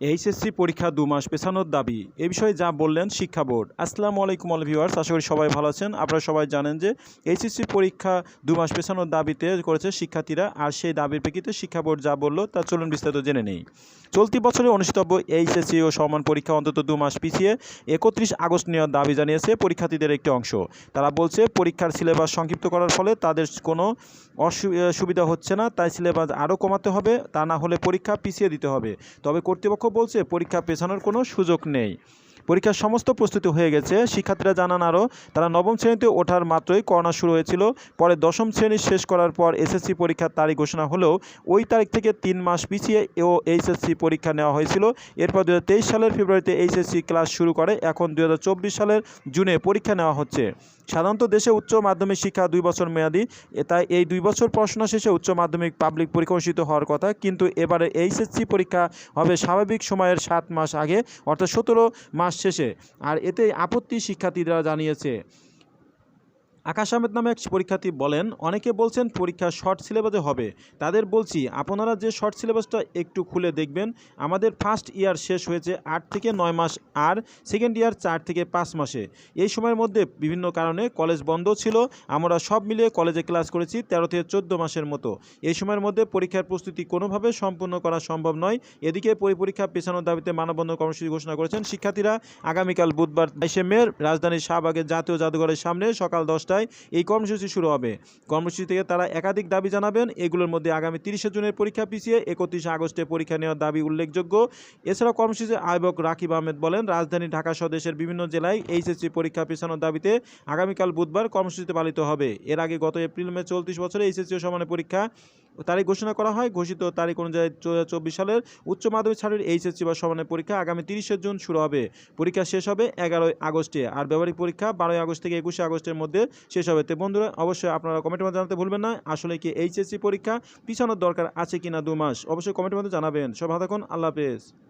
HSC পরীক্ষা দু মাস পেছানোর দাবি। এ বিষয়ে যা বললেন শিক্ষা বোর্ড। আসসালামু আলাইকুম, অল ভিউয়ার্স। আশা করি সবাই ভালো আছেন। আপনারা সবাই জানেন যে এইচএসসি পরীক্ষা দু মাস পেছানোর দাবিতে করেছে শিক্ষার্থীরা। আর সেই দাবির প্রেক্ষিতে শিক্ষা বোর্ড যা বলল তা চলুন বিস্তারিত জেনে নেই। চলতি বছরে অনুষ্ঠিতব্য এইচএসসি ও সমান পরীক্ষা অন্তত দু মাস পিছিয়ে একত্রিশ আগস্ট নেওয়ার দাবি জানিয়েছে পরীক্ষার্থীদের একটি অংশ। তারা বলছে পরীক্ষার সিলেবাস সংক্ষিপ্ত করার ফলে তাদের কোনো অসু- সুবিধা হচ্ছে না। তাই সিলেবাস আরও কমাতে হবে। তা না হলে পরীক্ষা পিছিয়ে দিতে হবে। তবে কর্তৃপক্ষ বলছে পরীক্ষা পেছানোর কোনো সুযোগ নেই। পরীক্ষার সমস্ত প্রস্তুতি হয়ে গেছে। শিক্ষার্থীরা জানান আরও, তারা নবম শ্রেণীতে ওঠার মাত্রই করোনা শুরু হয়েছিল। পরে দশম শ্রেণি শেষ করার পর এসএসসি পরীক্ষার তারিখ ঘোষণা হলেও ওই তারিখ থেকে তিন মাস পিছিয়ে ও এইচএসসি পরীক্ষা নেওয়া হয়েছিল। এরপর দু হাজার তেইশ সালের ফেব্রুয়ারিতে এইচএসসি ক্লাস শুরু করে। এখন দু হাজার চব্বিশ সালের জুনে পরীক্ষা নেওয়া হচ্ছে। সাধারণত দেশে উচ্চ মাধ্যমিক শিক্ষা দুই বছর মেয়াদী তাই এই দুই বছর পড়াশোনা শেষে উচ্চ মাধ্যমিক পাবলিক পরীক্ষা অনুষ্ঠিত হওয়ার কথা। কিন্তু এবারে এইচএসসি পরীক্ষা হবে স্বাভাবিক সময়ের সাত মাস আগে, অর্থাৎ সতেরো মাস শেষে। আর এতে আপত্তি শিক্ষার্থীরা জানিয়েছে। আকাশ আহমেদ নামে এক পরীক্ষার্থী বলেন, অনেকে বলছেন পরীক্ষা শর্ট সিলেবাসে হবে। তাদের বলছি, আপনারা যে শর্ট সিলেবাসটা একটু খুলে দেখবেন, আমাদের ফার্স্ট ইয়ার শেষ হয়েছে আট থেকে নয় মাস আর সেকেন্ড ইয়ার চার থেকে পাঁচ মাসে। এই সময়ের মধ্যে বিভিন্ন কারণে কলেজ বন্ধ ছিল। আমরা সব মিলিয়ে কলেজে ক্লাস করেছি তেরো থেকে চোদ্দ মাসের মতো। এই সময়ের মধ্যে পরীক্ষার প্রস্তুতি কোনোভাবে সম্পূর্ণ করা সম্ভব নয়। এদিকে পরীক্ষা পেছানোর দাবিতে মানববন্ধন কর্মসূচি ঘোষণা করেছেন শিক্ষার্থীরা। আগামীকাল বুধবার বাইশে মে রাজধানীর শাহবাগের জাতীয় জাদুঘরের সামনে সকাল দশটায় এই কর্মসূচি শুরু হবে। কর্মসূচি থেকে তারা একাধিক দাবি জানাবেন। এগুলোর মধ্যে আগামী তিরিশে জুনের পরীক্ষা পিছিয়ে একত্রিশে আগস্টে পরীক্ষা নেওয়ার দাবি উল্লেখযোগ্য। এছাড়া কর্মসূচি আয়োজক রাকিব আহমেদ বলেন, রাজধানী ঢাকা স্বদেশের বিভিন্ন জেলায় এইচএসসি পরীক্ষা পিছানোর দাবিতে আগামীকাল বুধবার কর্মসূচিতে পালিত হবে। এর আগে গত এপ্রিল, মে চলতিশ বছরে এইচএসসি সমানে পরীক্ষা তারিখ ঘোষণা করা হয়। ঘোষিত তারিখ অনুযায়ী চব্বিশ সালের উচ্চ মাধ্যমিক ছাড়ের এইচএসসি বা সমানের পরীক্ষা আগামী তিরিশে জুন শুরু হবে। পরীক্ষা শেষ হবে এগারোই আগস্টে। আর ব্যবহারিক পরীক্ষা বারোই আগস্ট থেকে একুশে আগস্টের মধ্যে শেষ হবে। তো বন্ধুরা, অবশ্যই আপনারা কমেন্টের মধ্যে জানাতে ভুলবেন না। আসলে কি এইচএসসি পরীক্ষা পিছানোর দরকার আছে কিনা দু মাস অবশ্যই কমেন্টের মধ্যে জানাবেন। সব থাকুন। আল্লাহ হাফেজ।